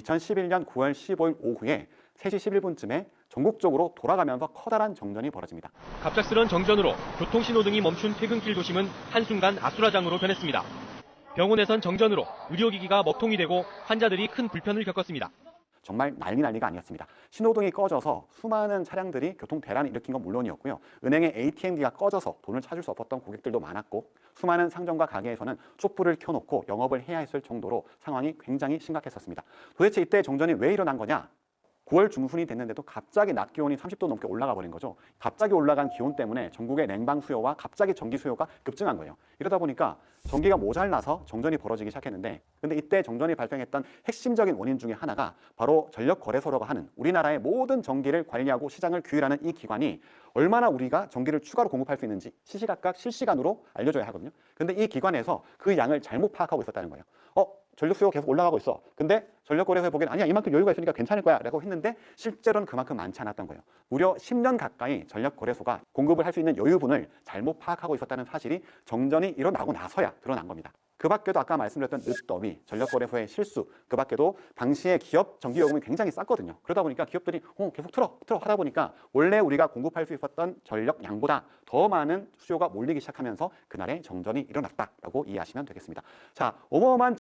2011년 9월 15일 오후에 3시 11분쯤에 전국적으로 돌아가면서 커다란 정전이 벌어집니다. 갑작스런 정전으로 교통신호 등이 멈춘 퇴근길 도심은 한순간 아수라장으로 변했습니다. 병원에선 정전으로 의료기기가 먹통이 되고 환자들이 큰 불편을 겪었습니다. 정말 난리 난리가 아니었습니다. 신호등이 꺼져서 수많은 차량들이 교통 대란을 일으킨 건 물론이었고요. 은행의 ATM기가 꺼져서 돈을 찾을 수 없었던 고객들도 많았고 수많은 상점과 가게에서는 촛불을 켜놓고 영업을 해야 했을 정도로 상황이 굉장히 심각했었습니다. 도대체 이때 정전이 왜 일어난 거냐? 9월 중순이 됐는데도 갑자기 낮 기온이 30도 넘게 올라가 버린 거죠. 갑자기 올라간 기온 때문에 전국의 냉방 수요와 갑자기 전기 수요가 급증한 거예요. 이러다 보니까 전기가 모자라서 정전이 벌어지기 시작했는데 근데 이때 정전이 발생했던 핵심적인 원인 중에 하나가 바로 전력거래소라고 하는 우리나라의 모든 전기를 관리하고 시장을 규율하는 이 기관이 얼마나 우리가 전기를 추가로 공급할 수 있는지 시시각각 실시간으로 알려줘야 하거든요. 근데 이 기관에서 그 양을 잘못 파악하고 있었다는 거예요. 어, 전력 수요가 계속 올라가고 있어. 근데 전력 거래소에 보기엔 아니야 이만큼 여유가 있으니까 괜찮을 거야 라고 했는데 실제로는 그만큼 많지 않았던 거예요. 무려 10년 가까이 전력 거래소가 공급을 할 수 있는 여유분을 잘못 파악하고 있었다는 사실이 정전이 일어나고 나서야 드러난 겁니다. 그 밖에도 아까 말씀드렸던 늦더위, 전력거래소의 실수, 그 밖에도 당시에 기업 전기요금이 굉장히 쌌거든요. 그러다 보니까 기업들이 어, 계속 틀어, 틀어 하다 보니까 원래 우리가 공급할 수 있었던 전력 양보다 더 많은 수요가 몰리기 시작하면서 그날의 정전이 일어났다라고 이해하시면 되겠습니다. 자, 어마어마한